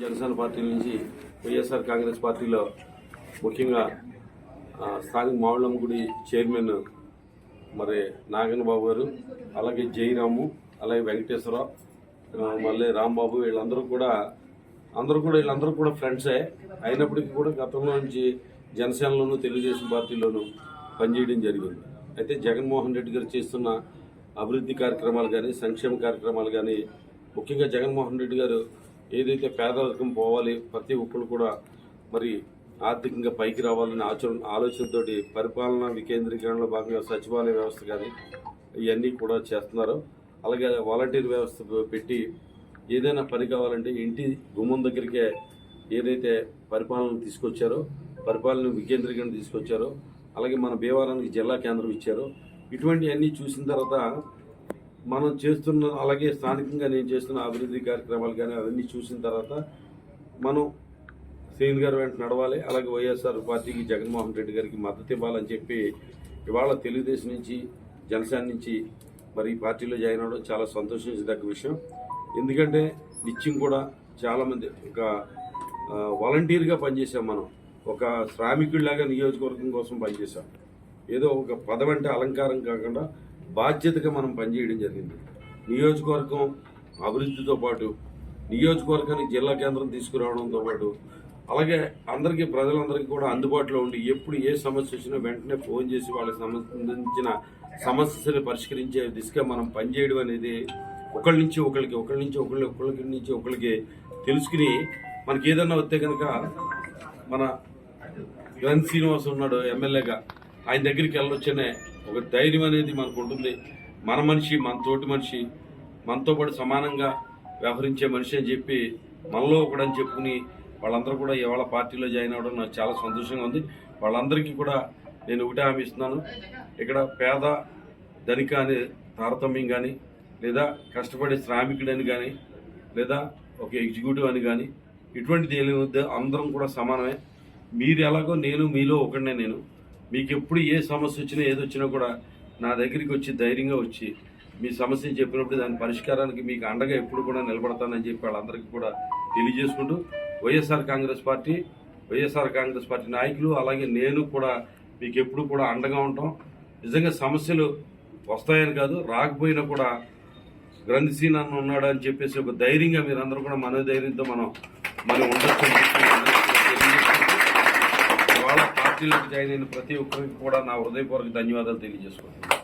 Janasena party నుంచి వైఎస్ఆర్ కాంగ్రెస్ పార్టీలో ముఖ్యంగా స్థానిక మావుళ్ళమ్మ గుడి చైర్మన్ మరి నాగన్నబాబు గారు అలాగే జయరాము అలాగే వెంకటేశ్వరరావు మళ్ళీ రాంబాబు వీళ్ళందరూ కూడా అందరూ కూడా వీళ్ళందరూ కూడా ఫ్రెండ్సే అయినప్పటికీ కూడా గతంలో నుంచి జనసేనలోను తెలుగుదేశం పార్టీలోను పనిచేయడం జరిగింది. అయితే జగన్మోహన్ రెడ్డి గారు చేస్తున్న అభివృద్ధి కార్యక్రమాలు కానీ సంక్షేమ కార్యక్రమాలు కానీ ముఖ్యంగా జగన్మోహన్ రెడ్డి గారు ఏదైతే పేదరికం పోవాలి ప్రతి ఒక్కరు కూడా మరి ఆర్థికంగా పైకి రావాలనే ఆచరణ ఆలోచనతోటి పరిపాలన వికేంద్రీకరణలో భాగంగా సచివాలయ వ్యవస్థ కానీ ఇవన్నీ కూడా చేస్తున్నారు. అలాగే వాలంటీర్ వ్యవస్థ పెట్టి ఏదైనా పని కావాలంటే ఇంటి గుమ్మం దగ్గరికే ఏదైతే పరిపాలన తీసుకొచ్చారో పరిపాలన వికేంద్రీకరణ తీసుకొచ్చారో అలాగే మన భీమవరానికి జిల్లా కేంద్రం ఇచ్చారో ఇటువంటివన్నీ చూసిన తర్వాత మనం చేస్తున్న అలాగే స్థానికంగా నేను చేస్తున్న అభివృద్ధి కార్యక్రమాలు కానీ అవన్నీ చూసిన తర్వాత మనం శ్రీని గారు వెంట నడవాలి అలాగే వైఎస్ఆర్ పార్టీకి జగన్మోహన్ రెడ్డి గారికి మద్దతు ఇవ్వాలని చెప్పి ఇవాళ తెలుగుదేశం నుంచి జనసేన నుంచి మరి ఈ పార్టీలో జాయిన్ అవ్వడం చాలా సంతోషించదగ్గ విషయం. ఎందుకంటే నిత్యం కూడా చాలామంది ఒక వాలంటీర్గా పనిచేసాం మనం. ఒక శ్రామికుడిలాగా నియోజకవర్గం కోసం పనిచేసాం ఏదో ఒక పదం అంటే అలంకారం కాకుండా బాధ్యతగా మనం పనిచేయడం జరిగింది. నియోజకవర్గం అభివృద్ధితో పాటు నియోజకవర్గానికి జిల్లా కేంద్రం తీసుకురావడంతో పాటు అలాగే అందరికీ ప్రజలందరికీ కూడా అందుబాటులో ఉండి ఎప్పుడు ఏ సమస్య వచ్చినా వెంటనే ఫోన్ చేసి వాళ్ళకి సంబంధించిన సమస్యలు పరిష్కరించే దిశగా మనం పనిచేయడం అనేది ఒకళ్ళ నుంచి ఒకరికి ఒకళ్ళ నుంచి ఒకళ్ళకి ఒకళ్ళకి నుంచి ఒకరికి తెలుసుకుని మనకి ఏదన్నా వస్తే కనుక మన గ్రంథ్ శ్రీనివాస్ ఉన్నాడు ఎమ్మెల్యేగా. ఆయన దగ్గరికి వెళ్ళొచ్చనే ఒక ధైర్యం అనేది మనకు ఉంటుంది మన మనిషి మన తోటి మనిషి మనతో పాటు సమానంగా వ్యవహరించే మనిషి అని చెప్పి మనలో ఒకడని చెప్పుకుని వాళ్ళందరూ కూడా ఇవాళ పార్టీలో జాయిన్ అవ్వడం నాకు చాలా సంతోషంగా ఉంది. వాళ్ళందరికీ కూడా నేను ఒకటే హామీ ఇస్తున్నాను. ఇక్కడ పేద ధనిక అనే తారతమ్యం కానీ లేదా కష్టపడే శ్రామికుడని కానీ లేదా ఒక ఎగ్జిక్యూటివ్ అని కానీ ఇటువంటిది ఏమి అందరం కూడా సమానమే. మీరు ఎలాగో నేను మీలో ఒకడినే నేను. మీకు ఎప్పుడు ఏ సమస్య వచ్చినా ఏది వచ్చినా కూడా నా దగ్గరికి వచ్చి ధైర్యంగా వచ్చి మీ సమస్యని చెప్పినప్పుడు దాని పరిష్కారానికి మీకు అండగా ఎప్పుడు కూడా నిలబడతానని చెప్పి వాళ్ళందరికీ కూడా తెలియజేసుకుంటూ YSR Congress party YSR Congress party నాయకులు అలాగే నేను కూడా మీకు ఎప్పుడు కూడా అండగా ఉంటాం. నిజంగా సమస్యలు వస్తాయని కాదు రాకపోయినా కూడా గ్రంథిసీన్ నన్ను ఉన్నాడు అని చెప్పేసి ఒక ధైర్యంగా మీరందరూ కూడా మనోధైర్యంతో మనం మనం ఉండొచ్చు పార్టీలోకి జాయిన్ అయిన ప్రతి ఒక్కరికి కూడా నా హృదయపూర్వక ధన్యవాదాలు తెలియజేసుకుంటున్నాను.